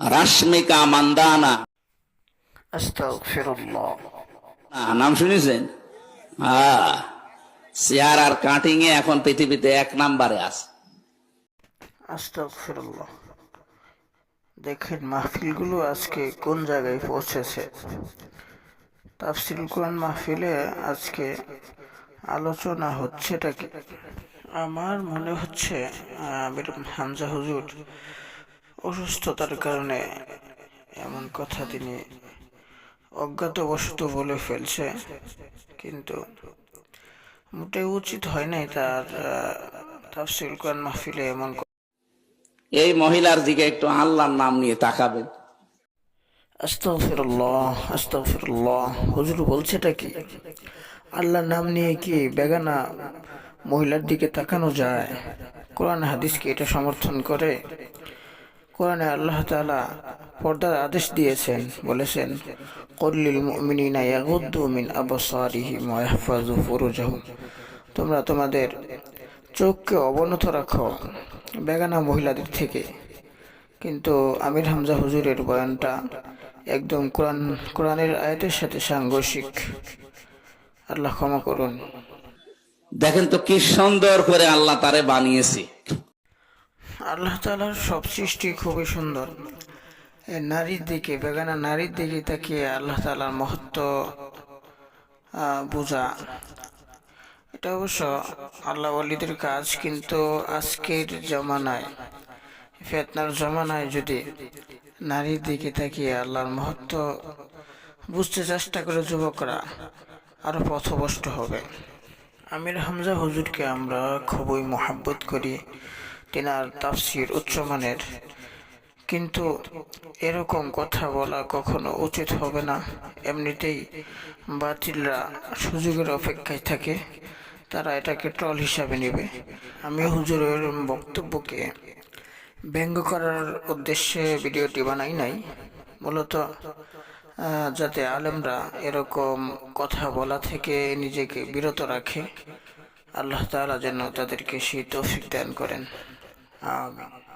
রাশ্মিকা মান্দানা। নাম শুনেছেন? হ্যাঁ চেয়ার আর কাটিং এ এখন পৃথিবীতে এক নাম্বারে আছে। আস্তাগফিরুল্লাহ। দেখেন মাহফিলগুলো আজকে কোন জায়গায় পৌঁছেছে? তাফসিল কোরআন মাহফিলে আজকে আলোচনা হচ্ছেটা কি? আমার মনে হচ্ছে আমির হামজা হুজুর অসুস্থতার কারণে এমন কথা তিনি অজ্ঞাতবশত বলে ফেলছে। কিন্তু মোটেই উচিত হয় নাই তার তাফসিল কোরআন মাহফিলে এমন এই মহিলার দিকে একটু আল্লাহর নাম নিয়ে তাকাবেন। আস্তাগফিরুল্লাহ আস্তাগফিরুল্লাহ। হুজুর বলছেটা কি? আল্লাহর নাম নিয়ে কি বেগানা মহিলার দিকে তাকানো যায়? কোরআন হাদিস কি এটা সমর্থন করে? কোরআনে আল্লাহ তাআলা পর্দার আদেশ দিয়েছেন, বলেছেন কল্লিল মুমিনিনা ইয়াগুদ্দু মিন তোমরা তোমাদের চোখকে অবনত রাখো বেগানা মহিলাদের থেকে। কিন্তু আমির হামজা হুজুরের বয়ানটা একদম কোরআন, কোরআনের আয়াতের সাথে সাংঘর্ষিক। আল্লাহ ক্ষমা করুন। দেখেন তো কি সুন্দর করে আল্লাহ তারে বানিয়েছে। আল্লাহ তালার সব সৃষ্টি খুবই সুন্দর। নারীর দিকে, বেগানা নারীর দিকে তাকিয়ে আল্লাহ তালার মহত্ব বোঝা। এটা অবশ্য আল্লাহ ওয়ালিদের কাজ, কিন্তু আজকের জমানায়, ফেতনার জমানায় যদি নারীর দিকে তাকিয়ে আল্লাহর মহত্ব বুঝতে চেষ্টা করে যুবকরা আরও পথভ্রষ্ট হবে। আমির হামজা হুজুরকে আমরা খুবই মহাব্বত করি। তিনার তাফসির উচ্চমানের কিন্তু এরকম কথা বলা কখনো উচিত হবে না। এমনিতেই বাতিলরা সুযোগের অপেক্ষায় থাকে, তারা এটাকে ট্রল হিসাবে নেবে। আমি হুজুরের বক্তব্যকে ব্যঙ্গ করার উদ্দেশ্যে ভিডিওটি বানাই নাই। মূলত যাতে আলেমরা এরকম কথা বলা থেকে নিজেকে বিরত রাখে, আল্লাহ তাআলা যেন তাদেরকে সেই তৌফিক দান করেন। Oh, don't know.